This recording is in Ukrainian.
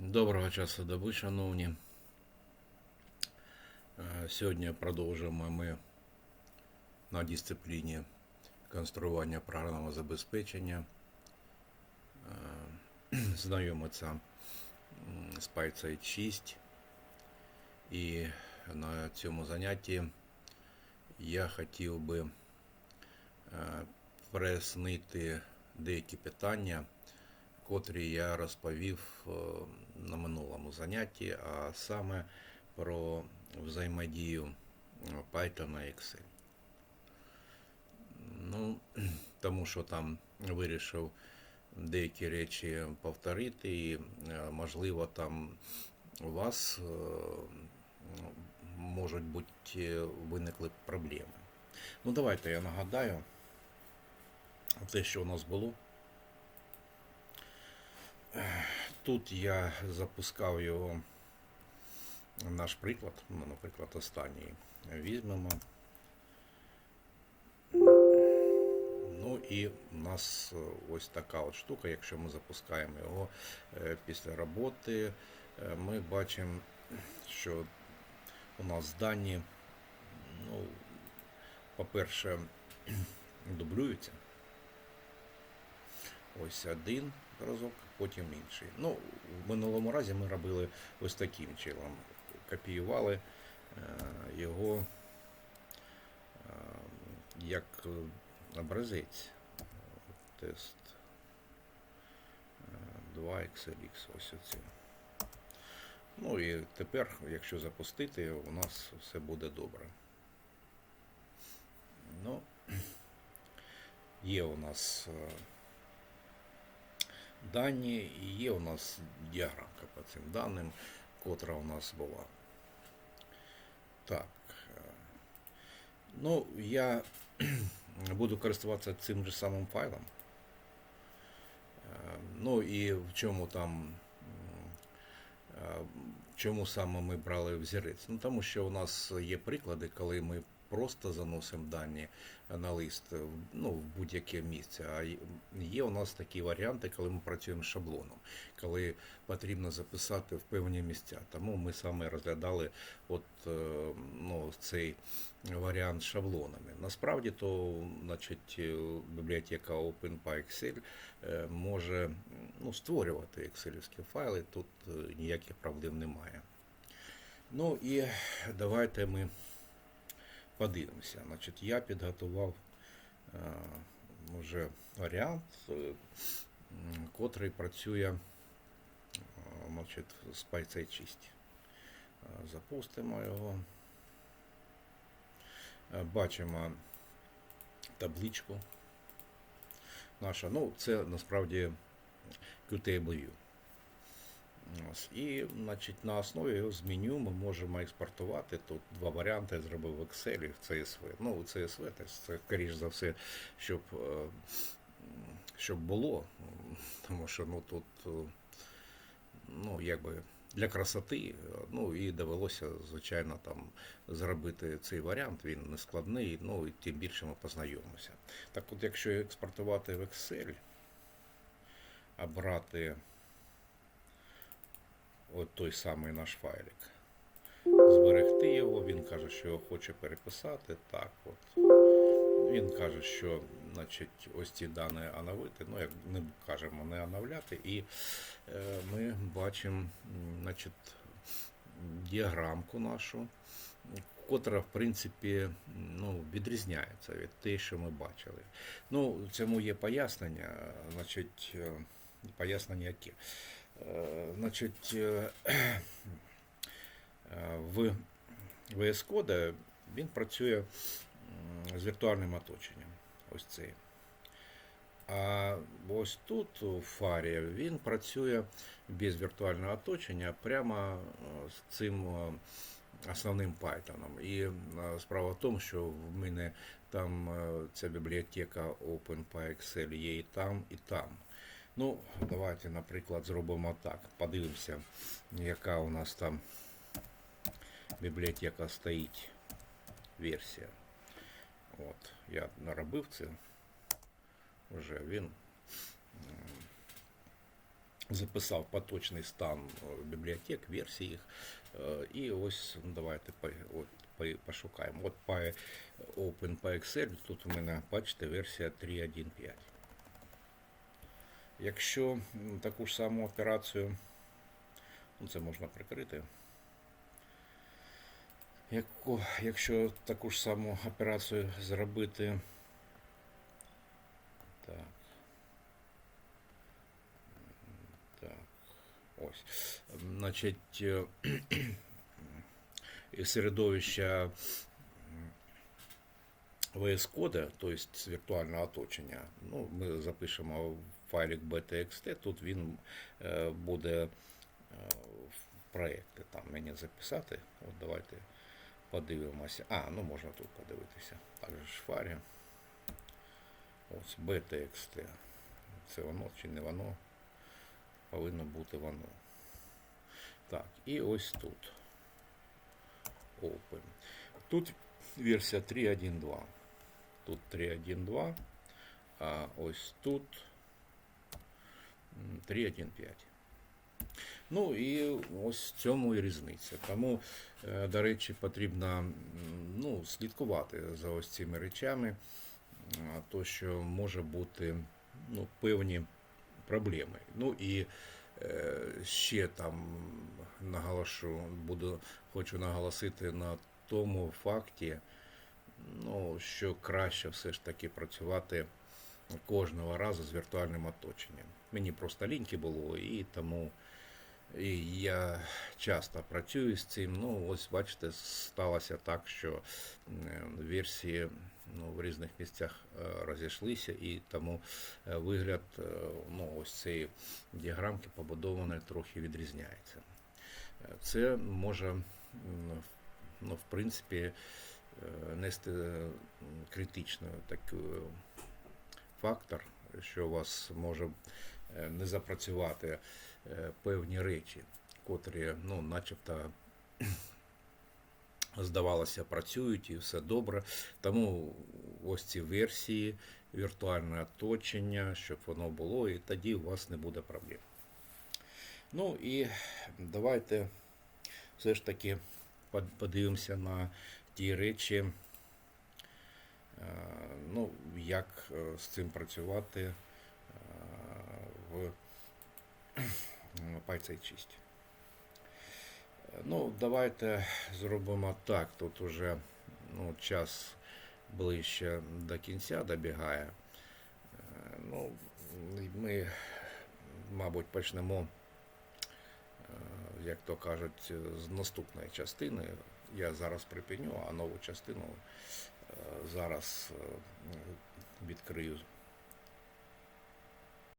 Доброго часу доби, шановні. Е, Сьогодні продовжуємо ми на дисципліні конструювання програмного забезпечення. Е, Знайомиться з PySite 6. І на цьому занятті я хотів би е, прояснити деякі питання котрі я розповів е, на минулому занятті, а саме про взаємодію е, Python і Excel. Ну, тому що там вирішив деякі речі повторити, і, е, можливо, там у вас можуть бути виникли проблеми. Ну, давайте я нагадаю те, що у нас було. Тут я запускав його наш приклад, ну, наприклад, останній візьмемо. Ну і у нас ось така от штука, якщо ми запускаємо його е, після роботи, е, ми бачимо, що у нас дані, ну, по-перше, дублюються. Ось один разок, потім інший. Ну, в минулому разі ми робили ось таким чином. Копіювали е, його е, як е, образець. Тест е, 2 XLX. Ось оце. Ну і тепер, якщо запустити, у нас все буде добре. Ну, є у нас дані і є у нас діаграмка по цим даним, котра у нас була. Так. е, Ну, я буду користуватися цим же самим файлом. Е, Ну і в чому там, е, чому саме ми брали взірець? Ну, тому що у нас є приклади, коли ми просто заносимо дані на лист ну, в будь-яке місце. А є у нас такі варіанти, коли ми працюємо з шаблоном, коли потрібно записати в певні місця. Тому ми саме розглядали от, е, ну, цей варіант з шаблонами. Насправді то значить, е, бібліотека OpenPyXL е, може ну, створювати екселівські файли, тут ніяких проблем немає. Ну і давайте ми подивимося. Значить, я підготував е, вже варіант, е, котрий працює е, значить, з 6. Е, Запустимо його. Бачимо табличку наша. Ну, це насправді QTable. Ось. І значить, на основі його з меню ми можемо експортувати. Тут два варіанти я зробив в Excel і в CSV. Ну, у CSV це, скоріш за все, щоб, е, щоб було. Тому що ну, тут е, ну, якби для красоти, е, ну і довелося, звичайно, там зробити цей варіант, він не складний, ну і тим більше ми познайомимося. Так от, якщо експортувати в Excel, а брати от той самий наш файлик. Зберегти його, він каже, що його хоче переписати. Так, от. Він каже, що значить, ось ці дані оновити, ну, як ми кажемо, не оновляти. І е, ми бачимо значить, діаграмку нашу, котра, в принципі, ну, відрізняється від те, що ми бачили. Ну, цьому є пояснення, значить, е, пояснення яке. Е, Значить, е, е, в VS Code він працює з віртуальним оточенням. Ось цей. А ось тут у фарі він працює без віртуального оточення прямо з цим основним Python. І справа в тому, що в мене там ця бібліотека OpenPyXL є і там, і там. Ну, давайте, наприклад, зробимо так. Подивимося, яка у нас там бібліотека стоїть версія. От, я наробив це вже він м, записав поточний стан е, бібліотек, версій їх. Е, І ось ну, давайте по- от, по- пошукаємо. От по Open по Excel, тут у мене, бачите, версія 3.1.5. Якщо таку ж саму операцію, ну це можна прикрити. Якщо таку ж саму операцію зробити. Так. Так. Ось. Значить, е, середовища VS Code, тобто віртуального оточення, ну, ми запишемо файлик BTXT, тут він е, буде е, в проекти. Там мені записати. От давайте подивимося. А, ну можна тут подивитися. Також фарі. Ось BTXT. Це воно чи не воно? Повинно бути воно. Так, і ось тут. Open. Тут версія 3.1.2. Тут 3.1.2, а ось тут 3.1.5. Ну і ось в цьому і різниця. Тому, е, до речі, потрібно ну, слідкувати за ось цими речами, то що може бути ну, певні проблеми. Ну і е, ще там наголошу, буду, хочу наголосити на тому факті, ну, що краще все ж таки працювати кожного разу з віртуальним оточенням. Мені просто ліньки було, і тому і я часто працюю з цим. Ну, ось бачите, сталося так, що версії ну, в різних місцях е, розійшлися, і тому е, вигляд е, ну, ось цієї діаграмки побудованої трохи відрізняється. Це може, ну, в принципі, нести м, критичний такий фактор, що у вас може е, не запрацювати е, певні речі, котрі, ну, начебто, здавалося, працюють і все добре. Тому ось ці версії, віртуальне оточення, щоб воно було, і тоді у вас не буде проблем. Ну і давайте все ж таки подивимося на ті речі, ну, як е, з цим працювати е, в пайцейчисті. Ну, давайте зробимо так. Тут уже ну, час ближче до кінця добігає. Е, Ну, ми, мабуть, почнемо, е, як то кажуть, з наступної частини. Я зараз припиню, а нову частину е, зараз е, відкрию